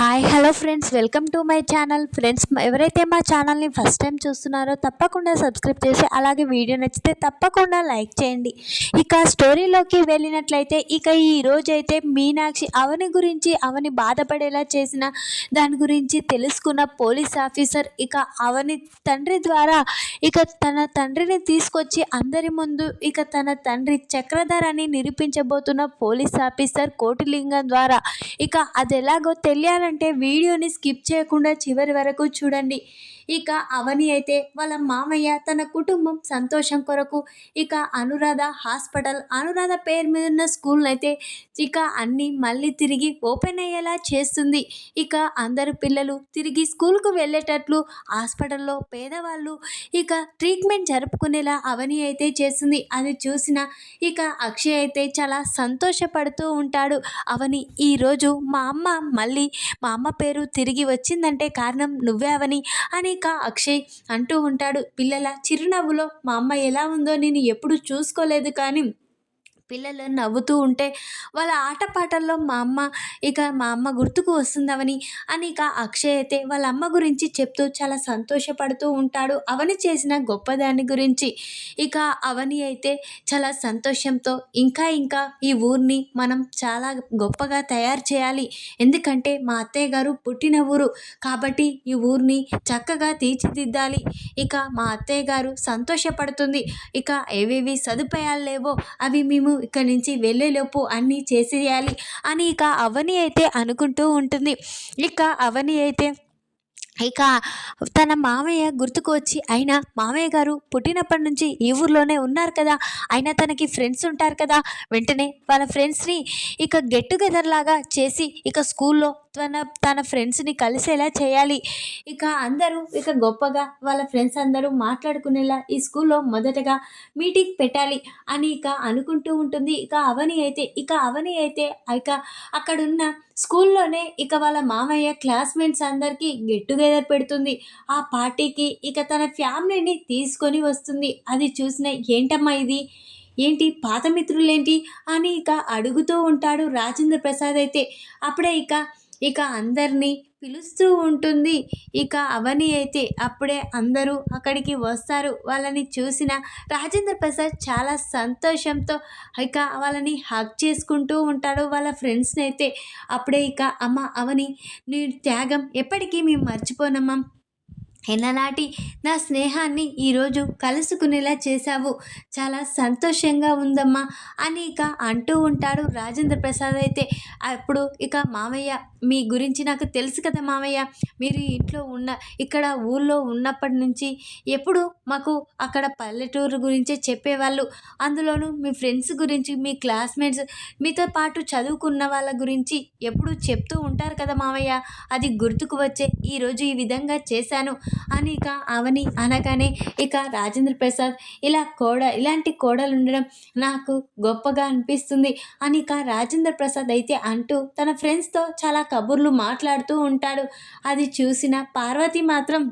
Hi hello friends welcome to my channel friends ఎవరైతే మా ఛానల్ని ఫస్ట్ టైం చూస్తున్నారో తప్పకుండా సబ్స్క్రైబ్ చేసి అలాగే వీడియో నచ్చితే తప్పకుండా లైక్ చేయండి. ఇక స్టోరీలోకి వెళ్ళినట్లయితే ఇక ఈ మీనాక్షి అవని గురించి అవని బాధపడేలా చేసిన దాని గురించి తెలుసుకున్న పోలీస్ ఆఫీసర్ ఇక అవని తండ్రి ద్వారా ఇక తన తండ్రిని తీసుకొచ్చి అందరి ముందు ఇక తన తండ్రి చక్రధర్ అని నిరూపించబోతున్న పోలీస్ ఆఫీసర్ కోటిలింగం ద్వారా ఇక అది ఎలాగో తెలియాలంటే వీడియోని స్కిప్ చేయకుండా చివరి వరకు చూడండి. ఇక అవని అయితే వాళ్ళ మామయ్య తన కుటుంబం సంతోషం కొరకు ఇక అనురాధ హాస్పిటల్ అనురాధ పేరు మీద ఉన్న స్కూల్ అయితే ఇక అన్నీ మళ్ళీ తిరిగి ఓపెన్ అయ్యేలా చేస్తుంది. ఇక అందరు పిల్లలు తిరిగి స్కూల్కు వెళ్ళేటట్లు హాస్పిటల్లో పేదవాళ్ళు ఇక ట్రీట్మెంట్ జరుపుకునేలా అవని అయితే చేస్తుంది. అది చూసిన ఇక అక్షయ్ అయితే చాలా సంతోషపడుతూ ఉంటాడు. అవని ఈరోజు మా అమ్మ మళ్ళీ మా అమ్మ పేరు తిరిగి వచ్చిందంటే కారణం నువ్వే అవని అక్షయ్ అంటూ ఉంటాడు. పిల్లల చిరునవ్వులో మా అమ్మ ఎలా ఉందో నేను ఎప్పుడు చూసుకోలేదు కానీ పిల్లలు నవ్వుతూ ఉంటే వాళ్ళ ఆటపాటల్లో మా అమ్మ ఇక మా అమ్మ గుర్తుకు వస్తుందవని అని ఇక అక్షయ్ అయితే వాళ్ళ అమ్మ గురించి చెప్తూ చాలా సంతోషపడుతూ ఉంటాడు. అవని చేసిన గొప్పదాని గురించి ఇక అవని అయితే చాలా సంతోషంతో ఇంకా ఇంకా ఈ ఊరిని మనం చాలా గొప్పగా తయారు చేయాలి. ఎందుకంటే మా అత్తయ్య గారు పుట్టిన ఊరు కాబట్టి ఈ ఊరిని చక్కగా తీర్చిదిద్దాలి. ఇక మా అత్తయ్య గారు సంతోషపడుతుంది. ఇక ఏవేవి సదుపాయాలు లేవో అవి మేము ఇక్కడి నుంచి వెళ్ళేలోపు అన్నీ చేసేయాలి అని ఇక అవని అయితే అనుకుంటూ ఉంటుంది. ఇక అవని అయితే ఇక తన మామయ్య గుర్తుకు వచ్చి ఆయన మామయ్య గారు పుట్టినప్పటి నుంచి ఈ ఊర్లోనే ఉన్నారు కదా ఆయన తనకి ఫ్రెండ్స్ ఉంటారు కదా. వెంటనే వాళ్ళ ఫ్రెండ్స్ని ఇక గెట్ టుగెదర్ లాగా చేసి ఇక స్కూల్లో తన తన ఫ్రెండ్స్ని కలిసేలా చేయాలి. ఇక అందరూ ఇక గొప్పగా వాళ్ళ ఫ్రెండ్స్ అందరూ మాట్లాడుకునేలా ఈ స్కూల్లో మొదటగా మీటింగ్ పెట్టాలి అని ఇక అనుకుంటూ ఉంటుంది. ఇక అవని అయితే ఇక అవని అయితే ఇక అక్కడున్న స్కూల్లోనే ఇక వాళ్ళ మామయ్య క్లాస్మేట్స్ అందరికీ గెట్ టుగెదర్ పెడుతుంది. ఆ పార్టీకి ఇక తన ఫ్యామిలీని తీసుకొని వస్తుంది. అది చూసిన ఏంటమ్మా ఇది? ఏంటి? పాత మిత్రులేంటి? అని ఇక అడుగుతూ ఉంటాడు రాజేంద్ర ప్రసాద్ అయితే. అప్పుడే ఇక ఇక అందరినీ పిలుస్తూ ఉంటుంది. ఇక అవని అయితే అప్పుడే అందరూ అక్కడికి వస్తారు. వాళ్ళని చూసిన రాజేంద్ర ప్రసాద్ చాలా సంతోషంతో ఇక వాళ్ళని హక్ చేసుకుంటూ ఉంటాడు. వాళ్ళ ఫ్రెండ్స్ని అయితే అప్పుడే ఇక అమ్మ అవని నీ త్యాగం ఎప్పటికీ మేము మర్చిపోనమ్మా. ఎన్ననాటి నా స్నేహాన్ని ఈరోజు కలుసుకునేలా చేశావు? చాలా సంతోషంగా ఉందమ్మా. అని ఇక అంటూ ఉంటాడు రాజేంద్ర ప్రసాద్ అయితే. అప్పుడు ఇక మామయ్య మీ గురించి నాకు తెలుసు కదా మామయ్య. మీరు ఇంట్లో ఉన్న ఇక్కడ ఊళ్ళో ఉన్నప్పటి నుంచి ఎప్పుడు మాకు అక్కడ పల్లెటూరు గురించే చెప్పేవాళ్ళు. అందులోనూ మీ ఫ్రెండ్స్ గురించి మీ క్లాస్మేట్స్ మీతో పాటు చదువుకున్న వాళ్ళ గురించి ఎప్పుడు చెప్తూ ఉంటారు కదా మామయ్య. అది గుర్తుకు వచ్చే ఈరోజు ఈ విధంగా చేశాను. అని ఇక అవని అనగానే ఇక రాజేంద్ర ప్రసాద్ ఇలా కోడ ఇలాంటి కోడలు ఉండడం నాకు గొప్పగా అనిపిస్తుంది అని ఇక రాజేంద్ర ప్రసాద్ అయితే అంటూ తన ఫ్రెండ్స్తో చాలా కబుర్లు మాట్లాడుతూ ఉంటాడు. అది చూసిన పార్వతి మాత్రం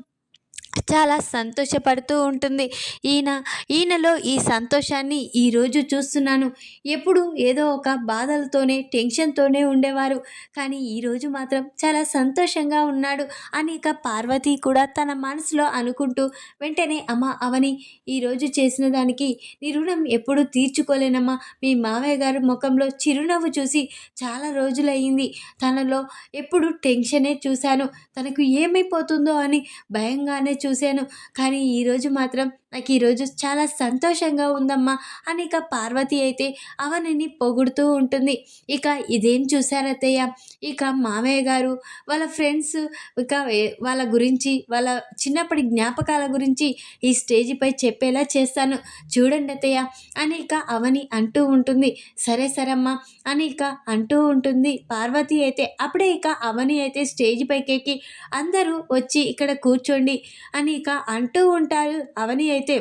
చాలా సంతోషపడుతూ ఉంటుంది. ఈయన ఈయనలో ఈ సంతోషాన్ని ఈరోజు చూస్తున్నాను. ఎప్పుడు ఏదో ఒక బాధలతోనే టెన్షన్తోనే ఉండేవారు. కానీ ఈరోజు మాత్రం చాలా సంతోషంగా ఉన్నాడు. అని ఇక పార్వతి కూడా తన మనసులో అనుకుంటూ వెంటనే అమ్మ అవని ఈరోజు చేసిన దానికి నీ రుణం ఎప్పుడు తీర్చుకోలేనమ్మా. మీ మావయ్య గారు ముఖంలో చిరునవ్వు చూసి చాలా రోజులయ్యింది. తనలో ఎప్పుడు టెన్షనే చూశాను. తనకు ఏమైపోతుందో అని భయంగానే చూశాను. కానీ ఈరోజు మాత్రం నాకు ఈరోజు చాలా సంతోషంగా ఉందమ్మా. అని ఇక పార్వతి అయితే అవనిని పొగుడుతూ ఉంటుంది. ఇక ఇదేం చూశారతయ్య ఇక మామయ్య గారు వాళ్ళ ఫ్రెండ్స్ ఇక వాళ్ళ గురించి వాళ్ళ చిన్నప్పటి జ్ఞాపకాల గురించి ఈ స్టేజిపై చెప్పేలా చేస్తాను. చూడండి అతయ్య అని ఇక అవని అంటూ ఉంటుంది. సరే సరమ్మా. అని ఇక అంటూ ఉంటుంది. పార్వతి అయితే అప్పుడే ఇక అవని అయితే స్టేజ్ పైకి అందరూ వచ్చి ఇక్కడ కూర్చోండి. అని ఇక అంటూ ఉంటారు. అవని అయితే అయితే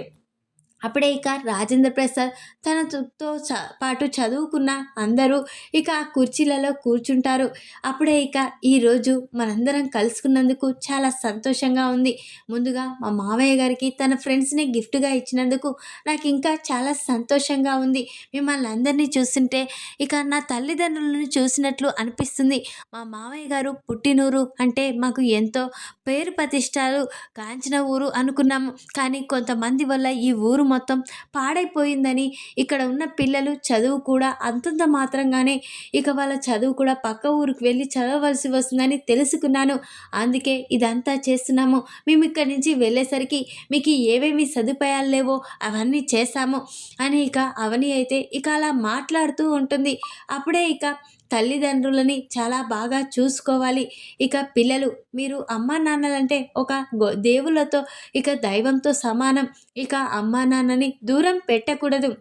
అప్పుడే ఇక రాజేంద్ర ప్రసాద్ తనతో చ పాటు చదువుకున్న అందరూ ఇక ఆ కుర్చీలలో కూర్చుంటారు. అప్పుడే ఇక ఈరోజు మనందరం కలుసుకున్నందుకు చాలా సంతోషంగా ఉంది. ముందుగా మా మావయ్య గారికి తన ఫ్రెండ్స్ని గిఫ్ట్గా ఇచ్చినందుకు నాకు ఇంకా చాలా సంతోషంగా ఉంది. మిమ్మల్ని అందరినీ చూస్తుంటే ఇక నా తల్లిదండ్రులను చూసినట్లు అనిపిస్తుంది. మా మావయ్య గారు పుట్టినూరు అంటే మాకు ఎంతో పేరు ప్రతిష్టాలు కాంచిన ఊరు అనుకున్నాము. కానీ కొంతమంది వల్ల ఈ ఊరు మొత్తం పాడైపోయిందని ఇక్కడ ఉన్న పిల్లలు చదువు కూడా అంతంత మాత్రంగానే ఇక వాళ్ళ చదువు కూడా పక్క ఊరికి వెళ్ళి చదవవలసి వస్తుందని తెలుసుకున్నాను. అందుకే ఇదంతా చేస్తున్నాము. మేము ఇక్కడి నుంచి వెళ్ళేసరికి మీకు ఏవేమి సదుపాయాలు లేవో అవన్నీ చేశాము అని ఇక అవని అయితే ఇక అలా మాట్లాడుతూ ఉంటుంది. అప్పుడే ఇక తల్లిదండ్రులని చాలా బాగా చూసుకోవాలి. ఇక పిల్లలు మీరు అమ్మా నాన్నలంటే ఒక గో దేవుళ్ళతో ఇక దైవంతో సమానం. ఇక అమ్మా నాన్నని దూరం పెట్టకూడదు.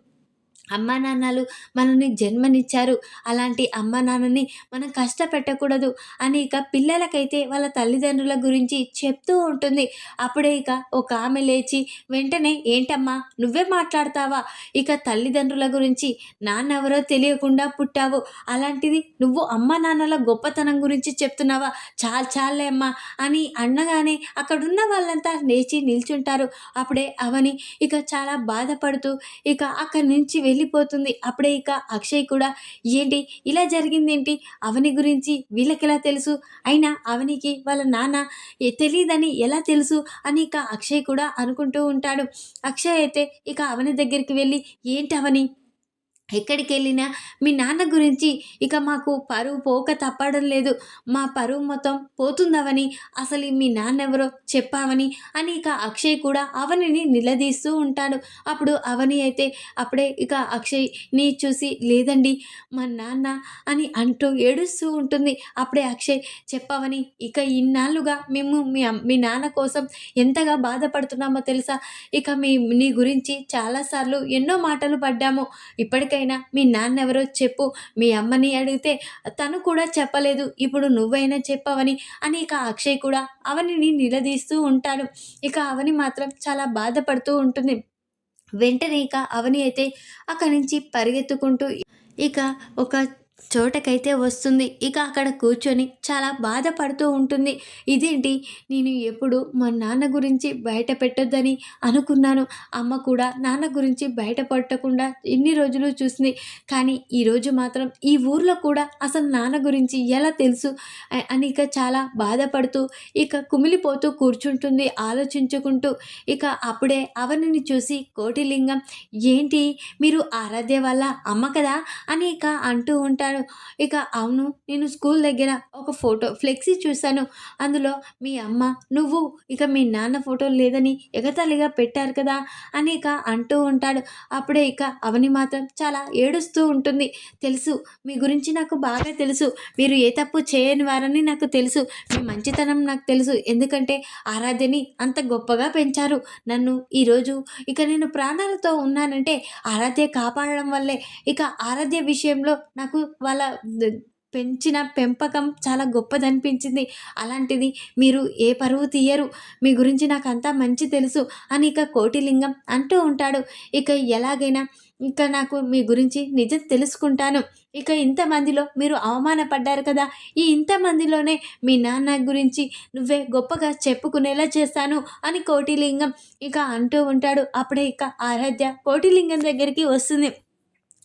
అమ్మా నాన్నలు మనల్ని జన్మనిచ్చారు. అలాంటి అమ్మా నాన్నని మనం కష్టపెట్టకూడదు అని ఇక పిల్లలకైతే వాళ్ళ తల్లిదండ్రుల గురించి చెప్తూ ఉంటుంది. అప్పుడే ఇక ఒక ఆమె లేచి వెంటనే ఏంటమ్మా నువ్వే మాట్లాడతావా? ఇక తల్లిదండ్రుల గురించి నాన్నెవరో తెలియకుండా పుట్టావు. అలాంటిది నువ్వు అమ్మ నాన్నల గొప్పతనం గురించి చెప్తున్నావా? చాలు చాలే అమ్మా అని అన్నగానే అక్కడున్న వాళ్ళంతా లేచి నిల్చుంటారు. అప్పుడే అవని ఇక చాలా బాధపడుతూ ఇక అక్కడి నుంచి వెళ్ళిపోతుంది. అప్పుడే ఇక అక్షయ్ కూడా ఏంటి? ఇలా జరిగింది ఏంటి అవని గురించి వీళ్ళకి ఎలా తెలుసు? అయినా అవనికి వాళ్ళ నాన్న తెలియదని ఎలా తెలుసు? అని ఇక అక్షయ్ కూడా అనుకుంటూ ఉంటాడు. అక్షయ్ అయితే ఇక అవని దగ్గరికి వెళ్ళి ఏంటి అవని? ఎక్కడికి వెళ్ళినా మీ నాన్న గురించి ఇక మాకు పరువు పోక తప్పడం లేదు. మా పరువు మొత్తం పోతుందవని అసలు మీ నాన్న ఎవరో చెప్పావని అని ఇక అక్షయ్ కూడా అవనిని నిలదీస్తూ ఉంటాడు. అప్పుడు అవని అయితే అప్పుడే ఇక అక్షయ్ నీ చూసి లేదండి మా నాన్న అని అంటూ ఏడుస్తూ ఉంటుంది. అప్పుడే అక్షయ్ చెప్పవని ఇక ఇన్నాళ్ళుగా మేము మీ మీ నాన్న కోసం ఎంతగా బాధపడుతున్నామో తెలుసా? ఇక మీ నీ గురించి చాలాసార్లు ఎన్నో మాటలు పడ్డాము. ఇప్పటికైనా మీ నాన్న ఎవరో చెప్పు. మీ అమ్మని అడిగితే తను కూడా చెప్పలేదు. ఇప్పుడు నువ్వైనా చెప్పవని. అని ఇక అక్షయ్ కూడా అవనిని నిలదీస్తూ ఉంటాడు. ఇక అవని మాత్రం చాలా బాధపడుతూ ఉంటుంది. వెంటనే ఇక అవని అయితే అక్కడి నుంచి పరిగెత్తుకుంటూ ఇక ఒక చోటకైతే వస్తుంది. ఇక అక్కడ కూర్చొని చాలా బాధపడుతూ ఉంటుంది. ఇదేంటి? నేను ఎప్పుడు మా నాన్న గురించి బయట పెట్టొద్దని అనుకున్నాను. అమ్మ కూడా నాన్న గురించి బయట పెట్టకుండా ఎన్ని రోజులు చూసింది. కానీ ఈరోజు మాత్రం ఈ ఊర్లో కూడా అసలు నాన్న గురించి ఎలా తెలుసు? అని ఇక చాలా బాధపడుతూ ఇక కుమిలిపోతూ కూర్చుంటుంది ఆలోచించుకుంటూ. ఇక అప్పుడే అవనిని చూసి కోటిలింగం ఏంటి? మీరు ఆరాధ్య వల్ల అమ్మ కదా? అని ఇక అంటూ అంటాడు ఇక అవును నేను స్కూల్ దగ్గర ఒక ఫోటో ఫ్లెక్సీ చూశాను. అందులో మీ అమ్మ నువ్వు ఇక మీ నాన్న ఫోటో లేదని ఎగతాళిగా పెట్టారు కదా అని ఇక అంటూ ఉంటాడు. అప్పుడే ఇక అవని మాత్రం చాలా ఏడుస్తూ ఉంటుంది. తెలుసు మీ గురించి నాకు బాగా తెలుసు. మీరు ఏ తప్పు చేయని వారని నాకు తెలుసు. మీ మంచితనం నాకు తెలుసు. ఎందుకంటే ఆరాధ్యని అంత గొప్పగా పెంచారు. నన్ను ఈరోజు ఇక నేను ప్రాణాలతో ఉన్నానంటే ఆరాధ్య కాపాడడం వల్లే. ఇక ఆరాధ్య విషయంలో నాకు వాళ్ళ పెంచిన పెంపకం చాలా గొప్పదనిపించింది. అలాంటిది మీరు ఏ పరువు తీయరు. మీ గురించి నాకు అంతా మంచి తెలుసు అని ఇక కోటిలింగం అంటూ ఉంటాడు. ఇక ఎలాగైనా ఇక నాకు మీ గురించి నిజం తెలుసుకుంటాను. ఇక ఇంతమందిలో మీరు అవమానపడ్డారు కదా. ఈ ఇంతమందిలోనే మీ నాన్న గురించి నువ్వే గొప్పగా చెప్పుకునేలా చేస్తాను అని కోటిలింగం ఇక అంటూ ఉంటాడు. అప్పుడే ఇక ఆరాధ్య కోటిలింగం దగ్గరికి వస్తుంది.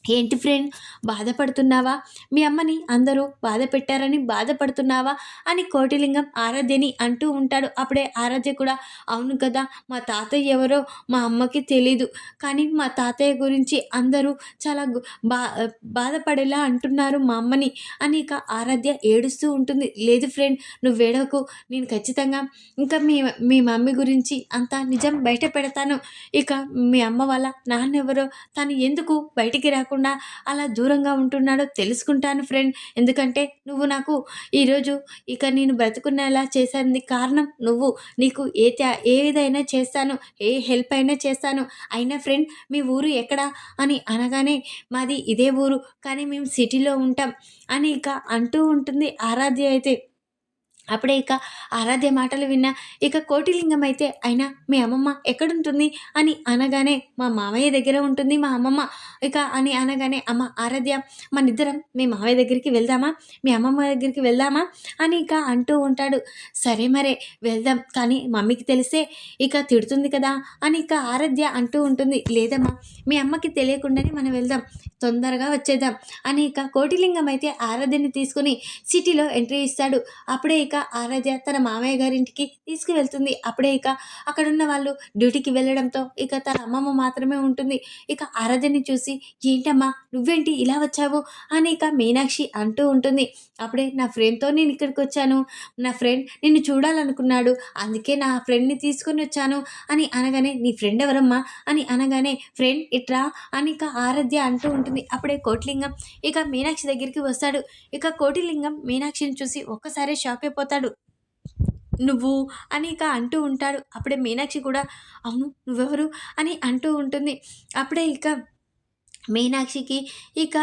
ఏంటి ఫ్రెండ్ బాధపడుతున్నావా? మీ అమ్మని అందరూ బాధ పెట్టారని బాధపడుతున్నావా? అని కోటిలింగం ఆరాధ్యని అంటూ ఉంటాడు. అప్పుడే ఆరాధ్య కూడా అవును కదా మా తాతయ్య ఎవరో మా అమ్మకి తెలీదు. కానీ మా తాతయ్య గురించి అందరూ చాలా బా బాధపడేలా అంటున్నారు మా అమ్మని అని ఇక ఆరాధ్య ఏడుస్తూ ఉంటుంది. లేదు ఫ్రెండ్ నువ్వు వేడకు నేను ఖచ్చితంగా ఇంకా మీ మీ మమ్మీ గురించి అంతా నిజం బయట పెడతాను. ఇక మీ అమ్మ వాళ్ళ నాన్న ఎవరో తను ఎందుకు బయటికి రాకుండా అలా దూరంగా ఉంటున్నాడో తెలుసుకుంటాను ఫ్రెండ్. ఎందుకంటే నువ్వు నాకు ఈరోజు ఇక నేను బ్రతుకునేలా చేశానికి కారణం నువ్వు. నీకు ఏ ఏదైనా చేస్తాను ఏ హెల్ప్ అయినా చేస్తాను. అయినా ఫ్రెండ్ మీ ఊరు ఎక్కడా అని అనగానే మాది ఇదే ఊరు కానీ మేము సిటీలో ఉంటాం అని ఇక అంటూ ఉంటుంది ఆరాధ్య అయితే. అప్పుడే ఇక ఆరాధ్య మాటలు విన్న ఇక కోటిలింగం అయితే అయినా మీ అమ్మమ్మ ఎక్కడుంటుంది? అని అనగానే మా మామయ్య దగ్గర ఉంటుంది మా అమ్మమ్మ. ఇక అని అనగానే అమ్మ ఆరాధ్య మన ఇద్దరం మీ మామయ్య దగ్గరికి వెళ్దామా? మీ అమ్మమ్మ దగ్గరికి వెళ్దామా? అని ఇక అంటూ ఉంటాడు. సరే మరే వెళ్దాం కానీ మమ్మీకి తెలిస్తే ఇక తిడుతుంది కదా? అని ఇక ఆరాధ్య అంటూ ఉంటుంది. లేదమ్మా మీ అమ్మకి తెలియకుండానే మనం వెళ్దాం తొందరగా వచ్చేద్దాం. అని ఇక కోటిలింగం అయితే ఆరాధ్యని తీసుకుని సిటీలో ఎంట్రీ ఇస్తాడు. అప్పుడే ఇక ఆరాధ్య తన మామయ్య గారింటికి తీసుకువెళ్తుంది. అప్పుడే ఇక అక్కడ ఉన్న వాళ్ళు డ్యూటీకి వెళ్ళడంతో ఇక తన అమ్మమ్మ మాత్రమే ఉంటుంది. ఇక ఆరాధ్యని చూసి ఏంటమ్మా నువ్వేంటి ఇలా వచ్చావు? అని ఇక మీనాక్షి అంటూ ఉంటుంది. అప్పుడే నా ఫ్రెండ్తో నేను ఇక్కడికి వచ్చాను. నా ఫ్రెండ్ నిన్ను చూడాలనుకున్నాడు. అందుకే నా ఫ్రెండ్ని తీసుకొని వచ్చాను. అని అనగానే నీ ఫ్రెండ్ ఎవరమ్మా? అని అనగానే ఫ్రెండ్ ఇట్రా? అని ఇక ఆరాధ్య అంటూ ఉంటుంది. అప్పుడే కోటిలింగం ఇక మీనాక్షి దగ్గరికి వస్తాడు. ఇక కోటిలింగం మీనాక్షిని చూసి ఒక్కసారి షాక్ అయిపోతాడు. నువ్వు అని ఇక అంటూ ఉంటాడు. అప్పుడే మీనాక్షి కూడా అవును నువ్వెవరు? అని అంటూ ఉంటుంది. అప్పుడే ఇక మీనాక్షికి ఇక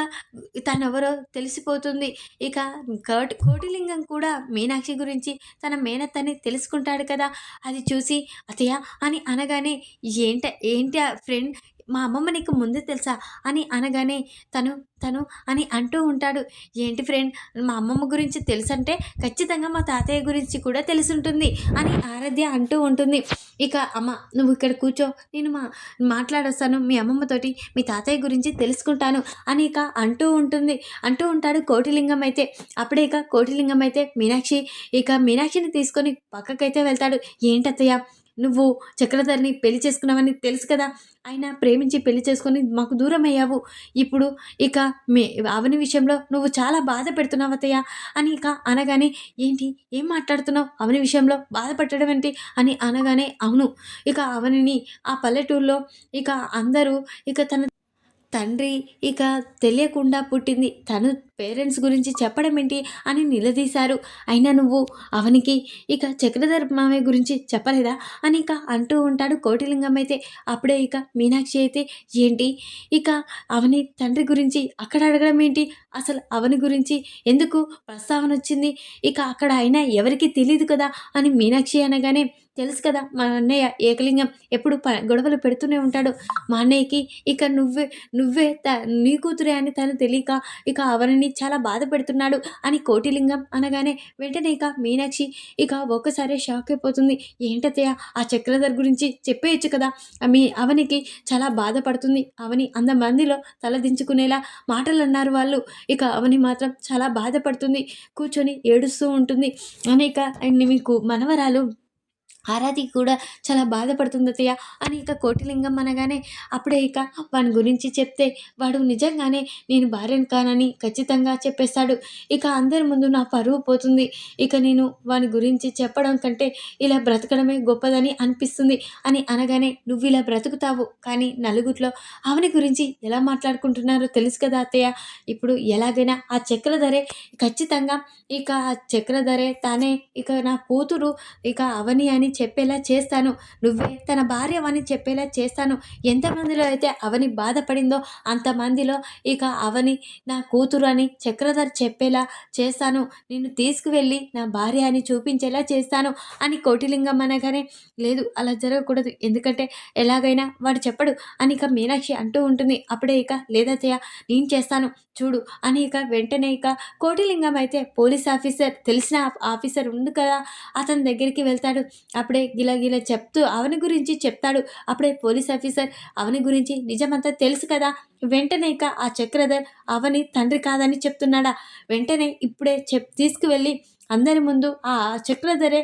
తనెవరో తెలిసిపోతుంది. ఇక కోటి కోటిలింగం కూడా మీనాక్షి గురించి తన మేనత్తని తెలుసుకుంటాడు కదా. అది చూసి అతయ్య అని అనగానే ఏంట ఏంటి ఫ్రెండ్ మా అమ్మమ్మ నీకు ముందే తెలుసా? అని అనగానే తను తను అని అంటూ ఉంటాడు. ఏంటి ఫ్రెండ్ మా అమ్మమ్మ గురించి తెలుసంటే ఖచ్చితంగా మా తాతయ్య గురించి కూడా తెలుసుంటుంది అని ఆరాధ్య అంటూ ఉంటుంది. ఇక అమ్మ నువ్వు ఇక్కడ కూర్చో నేను మా మాట్లాడొస్తాను మీ అమ్మమ్మతోటి మీ తాతయ్య గురించి తెలుసుకుంటాను అని ఇక అంటూ ఉంటుంది. అంటూ ఉంటాడు కోటిలింగం అయితే. అప్పుడే ఇక కోటిలింగం అయితే మీనాక్షి ఇక మీనాక్షిని తీసుకొని పక్కకైతే వెళ్తాడు. ఏంటత్తయ్య? నువ్వు చక్రధర్ని పెళ్ళి చేసుకున్నావని తెలుసు కదా. ఆయన ప్రేమించి పెళ్ళి చేసుకొని మాకు దూరం అయ్యావు. ఇప్పుడు ఇక మే అవని విషయంలో నువ్వు చాలా బాధ పెడుతున్నావు అత్తయ్య. అని ఇక అనగానే ఏంటి? ఏం మాట్లాడుతున్నావు? అవని విషయంలో బాధపడడం ఏంటి? అని అనగానే అవును. ఇక అవనిని ఆ పల్లెటూరులో ఇక అందరూ ఇక తన తండ్రి ఇక తెలియకుండా పుట్టింది తను పేరెంట్స్ గురించి చెప్పడం ఏంటి అని నిలదీశారు. అయినా నువ్వు అవనికి ఇక చక్రధర్ మామయ్య గురించి చెప్పలేదా? అని ఇక అంటూ ఉంటాడు కోటిలింగం అయితే. అప్పుడే ఇక మీనాక్షి అయితే ఏంటి? ఇక అవని తండ్రి గురించి అక్కడ అడగడం ఏంటి? అసలు అవని గురించి ఎందుకు ప్రస్తావన వచ్చింది? ఇక అక్కడ అయినా ఎవరికి తెలియదు కదా అని మీనాక్షి అనగానే తెలుసు కదా మా అన్నయ్య ఏకలింగం ఎప్పుడు ప గొడవలు పెడుతూనే ఉంటాడు. మా అన్నయ్యకి ఇక నువ్వే నువ్వే త నీ కూతురే అని తను తెలియక ఇక అవనిని చాలా బాధ పెడుతున్నాడు అని కోటిలింగం అనగానే వెంటనే ఇక మీనాక్షి ఇక ఒక్కసారి షాక్ అయిపోతుంది. ఏంటత్తయ్య ఆ చక్రధర్ గురించి చెప్పేయచ్చు కదా. మీ అవనికి చాలా బాధపడుతుంది. అవని అందమందిలో తలదించుకునేలా మాటలు అన్నారు వాళ్ళు. ఇక అవని మాత్రం చాలా బాధపడుతుంది. కూర్చొని ఏడుస్తూ ఉంటుంది. అనేక మీకు మనవరాలు ఆరాధి కూడా చాలా బాధపడుతుంది అత్తయ్య. అని ఇక కోటిలింగం అనగానే అప్పుడే ఇక వాని గురించి చెప్తే వాడు నిజంగానే నేను భార్యను కానని ఖచ్చితంగా చెప్పేస్తాడు. ఇక అందరి ముందు నా పరువు పోతుంది. ఇక నేను వాని గురించి చెప్పడం కంటే ఇలా బ్రతకడమే గొప్పదని అనిపిస్తుంది. అని అనగానే నువ్వు ఇలా బ్రతుకుతావు. కానీ నలుగురిలో ఆమెని గురించి ఎలా మాట్లాడుకుంటున్నారో తెలుసు కదా అత్తయ్య. ఇప్పుడు ఎలాగైనా ఆ చక్రధరే ఖచ్చితంగా ఇక ఆ చక్రధరే తానే ఇక నా కూతురు ఇక అవని అని చెప్పేలా చేస్తాను. నువ్వే తన భార్య అని చెప్పేలా చేస్తాను. ఎంతమందిలో అయితే అవని బాధపడిందో అంతమందిలో ఇక అవని నా కూతురు అని చక్రధర్ చెప్పేలా చేస్తాను. నిన్ను తీసుకువెళ్ళి నా భార్య అని చూపించేలా చేస్తాను అని కోటిలింగం అనగానే లేదు అలా జరగకూడదు. ఎందుకంటే ఎలాగైనా వాడు చెప్పడు అని ఇక మీనాక్షి అంటూ ఉంటుంది. అప్పుడే ఇక లేదతయ్య నేను చేస్తాను. చూడు అని ఇక వెంటనే ఇక కోటిలింగం అయితే పోలీస్ ఆఫీసర్ తెలిసిన ఆఫీసర్ ఉంది కదా అతని దగ్గరికి వెళ్తాడు. అప్పుడే గిలా గిలా చెప్తూ అవని గురించి చెప్తాడు. అప్పుడే పోలీస్ ఆఫీసర్ అవని గురించి నిజమంతా తెలుసు కదా? వెంటనే ఇక ఆ చక్రధర్ అవని తండ్రి కాదని చెప్తున్నాడా? వెంటనే ఇప్పుడే చెప్ తీసుకువెళ్ళి అందరి ముందు ఆ చక్రధరే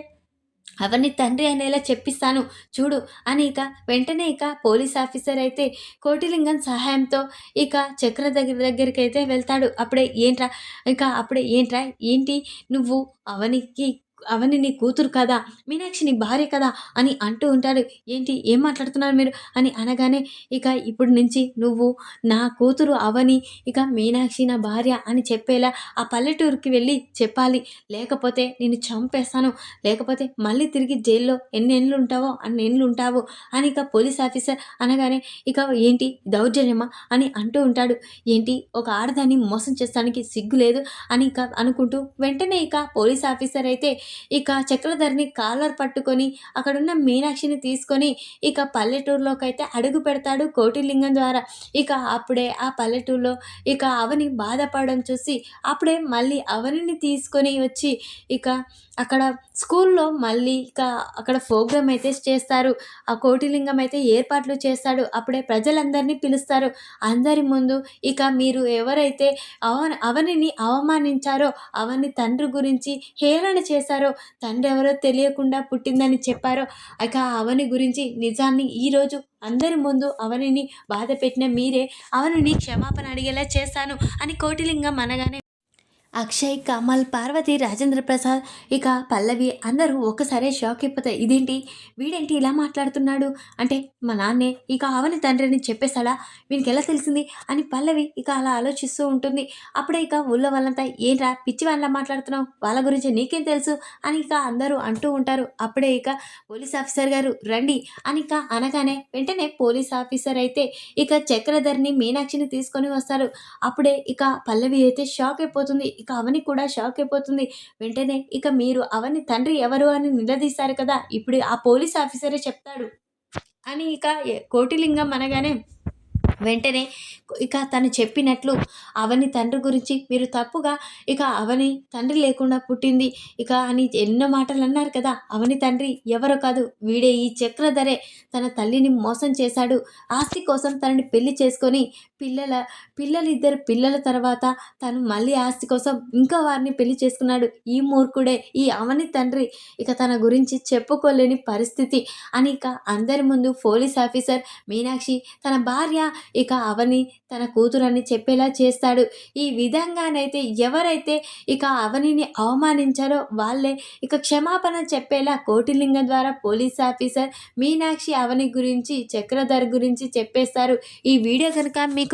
అవన్నీ తండ్రి అనేలా చెప్పిస్తాను చూడు అని ఇక వెంటనే ఇక పోలీస్ ఆఫీసర్ అయితే కోటిలింగం సహాయంతో ఇక చక్ర దగ్గర దగ్గరికి అయితే వెళ్తాడు. అప్పుడే ఏంట్రా? ఇక అప్పుడే ఏంట్రా? ఏంటి? నువ్వు అవనికి అవని నీ కూతురు కదా మీనాక్షి నీ భార్య కదా అని అంటూ ఉంటాడు. ఏంటి ఏం మాట్లాడుతున్నారు మీరు? అని అనగానే ఇక ఇప్పుడు నుంచి నువ్వు నా కూతురు అవని ఇక మీనాక్షి నా భార్య అని చెప్పేలా ఆ పల్లెటూరుకి వెళ్ళి చెప్పాలి. లేకపోతే నేను చంపేస్తాను. లేకపోతే మళ్ళీ తిరిగి జైల్లో ఎన్ని ఉంటావో అన్ని ఉంటావు అని ఇక పోలీస్ ఆఫీసర్ అనగానే ఇక ఏంటి దౌర్జన్యమా అని అంటూ ఉంటాడు. ఏంటి ఒక ఆడదాన్ని మోసం చేస్తానికి సిగ్గు లేదు అని ఇక అనుకుంటూ వెంటనే ఇక పోలీస్ ఆఫీసర్ అయితే ఇక చక్రధర్ని కాలర్ పట్టుకొని అక్కడున్న మీనాక్షిని తీసుకొని ఇక పల్లెటూరులోకి అయితే అడుగు పెడతాడు కోటిలింగం ద్వారా. ఇక అప్పుడే ఆ పల్లెటూరులో ఇక అవని బాధపడడం చూసి అప్పుడే మళ్ళీ అవనిని తీసుకొని వచ్చి ఇక అక్కడ స్కూల్లో మళ్ళీ ఇక అక్కడ ప్రోగ్రామ్ అయితే చేస్తారు. ఆ కోటిలింగం అయితే ఏర్పాట్లు చేస్తాడు. అప్పుడే ప్రజలందరినీ పిలుస్తారు. అందరి ముందు ఇక మీరు ఎవరైతే అవ అవనిని అవమానించారో అవని తండ్రి గురించి హేళన చేశారు తండ్రి ఎవరో తెలియకుండా పుట్టిందని చెప్పారో ఇక అవని గురించి నిజాన్ని ఈరోజు అందరి ముందు అవనిని బాధ పెట్టిన మీరే అవనిని క్షమాపణ అడిగేలా చేశాను అని కోటిలింగం అనగానే అక్షయ్ కమల్ పార్వతి రాజేంద్ర ప్రసాద్ ఇక పల్లవి అందరూ ఒక్కసారే షాక్ అయిపోతాయి ఇదేంటి? వీడేంటి ఇలా మాట్లాడుతున్నాడు? అంటే మా నాన్నే ఇక అవని తండ్రిని చెప్పేశాడా? వీనికి ఎలా తెలిసింది? అని పల్లవి ఇక అలా ఆలోచిస్తూ ఉంటుంది. అప్పుడే ఇక ఊళ్ళో వాళ్ళంతా ఏంట్రా పిచ్చి వాళ్ళ మాట్లాడుతున్నావు? వాళ్ళ గురించి నీకేం తెలుసు? అని ఇక అందరూ అంటూ ఉంటారు. అప్పుడే ఇక పోలీస్ ఆఫీసర్ గారు రండి అని ఇక అనగానే వెంటనే పోలీస్ ఆఫీసర్ అయితే ఇక చక్రధర్ని మీనాక్షిని తీసుకొని వస్తారు. అప్పుడే ఇక పల్లవి అయితే షాక్ అయిపోతుంది. ఇక అవని కూడా షాక్ అయిపోతుంది. వెంటనే ఇక మీరు అవని తండ్రి ఎవరు అని నిలదీశారు కదా ఇప్పుడు ఆ పోలీస్ ఆఫీసరే చెప్తాడు. అని ఇక కోటిలింగం అనగానే వెంటనే ఇక తను చెప్పినట్లు అవని తండ్రి గురించి మీరు తప్పుగా ఇక అవని తండ్రి లేకుండా పుట్టింది ఇక అని ఎన్నో మాటలు అన్నారు కదా అవని తండ్రి ఎవరో కాదు వీడే ఈ చక్రధరే తన తల్లిని మోసం చేశాడు. ఆస్తి కోసం తనని పెళ్ళి చేసుకొని పిల్లల పిల్లలిద్దరు పిల్లల తర్వాత తను మళ్ళీ ఆస్తి కోసం ఇంకా వారిని పెళ్ళి చేసుకున్నాడు. ఈ మూర్ఖుడే ఈ అవని తండ్రి. ఇక తన గురించి చెప్పుకోలేని పరిస్థితి. అని ఇక అందరి ముందు పోలీస్ ఆఫీసర్ మీనాక్షి తన భార్య ఇక అవని తన కూతురని చెప్పేలా చేస్తాడు. ఈ విధంగానైతే ఎవరైతే ఇక అవనిని అవమానించారో వాళ్ళే ఇక క్షమాపణ చెప్పేలా కోటిలింగం ద్వారా పోలీస్ ఆఫీసర్ మీనాక్షి అవని గురించి చక్రధర్ గురించి చెప్పేస్తారు. ఈ వీడియో కనుక మీకు